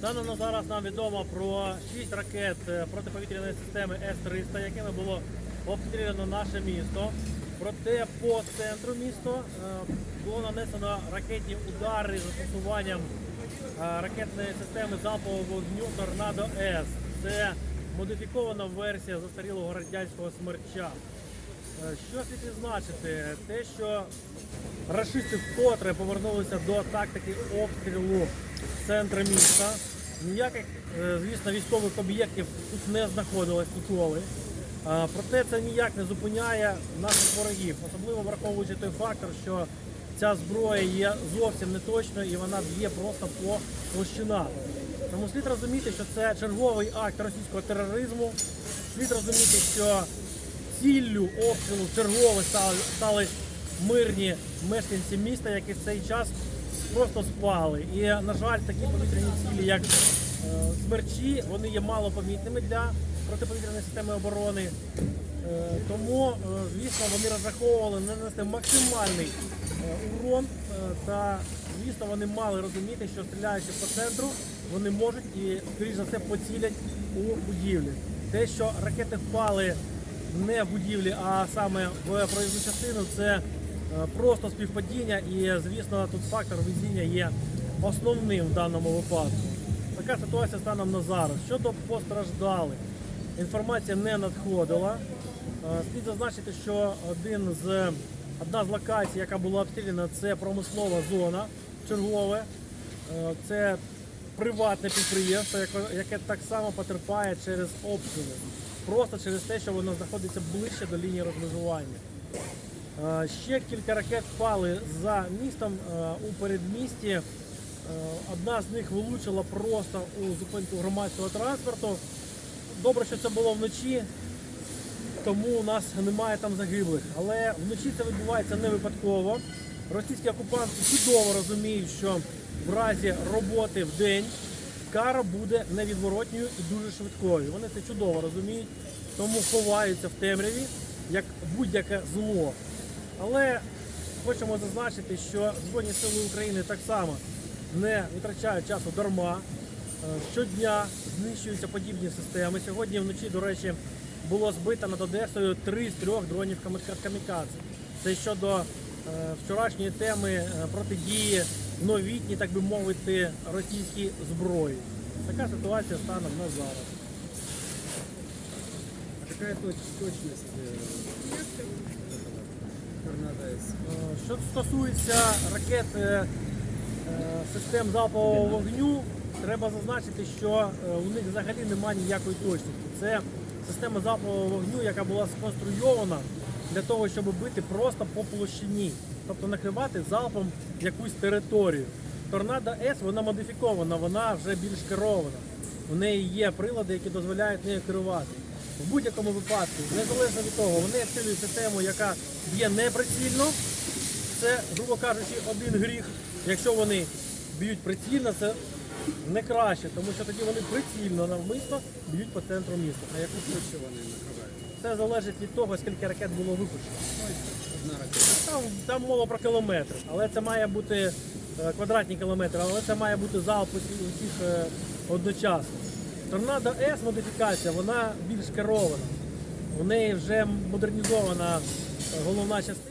Станом на зараз нам відомо про 6 ракет е, протиповітряної системи С-300, якими було обстріляно наше місто. Проте по центру міста е, було нанесено ракетні удари з застосуванням е, ракетної системи залпового вогню Торнадо С. Це модифікована версія застарілого радянського смерча. Що слід відзначити? Те, що рашисти вкотре повернулися до тактики обстрілу центру міста. Ніяких, е, звісно, військових об'єктів тут не знаходилось ніколи. Проте це ніяк не зупиняє наших ворогів, особливо враховуючи той фактор, що ця зброя є зовсім неточною і вона б'є просто по площинах. Тому слід розуміти, що це черговий акт російського тероризму. Слід розуміти, що ціллю обстрілу чергово стали, стали мирні мешканці міста, які в цей час просто спали. І, на жаль, такі повітряні цілі, як е, смерчі, вони є малопомітними для протиповітряної системи оборони. Е, тому, е, звісно, вони розраховували нанести максимальний урон та, звісно, вони мали розуміти, що стріляючи по центру, вони можуть і, скоріш за все, поцілять у будівлі. Те, що ракети впали не в будівлі, а саме в проїзну частину, це просто співпадіння і, звісно, тут фактор везіння є основним в даному випадку. Така ситуація станом на зараз. Щодо постраждалих, інформація не надходила. Е, Слід зазначити, що один з, одна з локацій, яка була обстріляна, це промислова зона чергове. Е, Це приватне підприємство, яке так само потерпає через обстріли. Просто через те, що воно знаходиться ближче до лінії розмежування. Е, Ще кілька ракет впали за містом е, у передмісті. Е, Одна з них влучила просто у зупинку громадського транспорту. Добре, що це було вночі, тому у нас немає там загиблих. Але вночі це відбувається не випадково. Російські окупанти чудово розуміють, що в разі роботи в день кара буде невідворотньою і дуже швидкою. Вони це чудово розуміють, тому ховаються в темряві як будь-яке зло. Але хочемо зазначити, що Збройні Сили України так само не витрачають часу дарма. Е, Щодня знищуються подібні системи. Сьогодні вночі, до речі, було збито над Одесою три з трьох дронів камікадзе. Це щодо е, вчорашньої теми е, протидії новітній, так би мовити, російській зброї. Така ситуація станом на зараз. А какая точ- точность э, торнадо С? Е, Що стосується ракет е, е, систем залпового вогню, треба зазначити, що е, у них взагалі немає ніякої точності. Це система залпового вогню, яка була сконструйована для того, щоб бити просто по площині, тобто накривати залпом якусь територію. Торнадо С вона модифікована, вона вже більш керована. У неї є прилади, які дозволяють нею керувати. В будь-якому випадку, незалежно від того, вони обстрілюють систему, яка б'є неприцільно. Це, грубо кажучи, один гріх. Якщо вони б'ють прицільно, це не краще, тому що тоді вони прицільно навмисно б'ють по центру міста. А яку площу вони накривають? Це залежить від того, скільки ракет було випущено. Одна ракета. Там, там мова про кілометри, але це має бути е, квадратні кілометри, але це має бути залп усіх е, одночасно. Торнадо С модифікація, вона більш керована. У неї вже модернізована головна частина.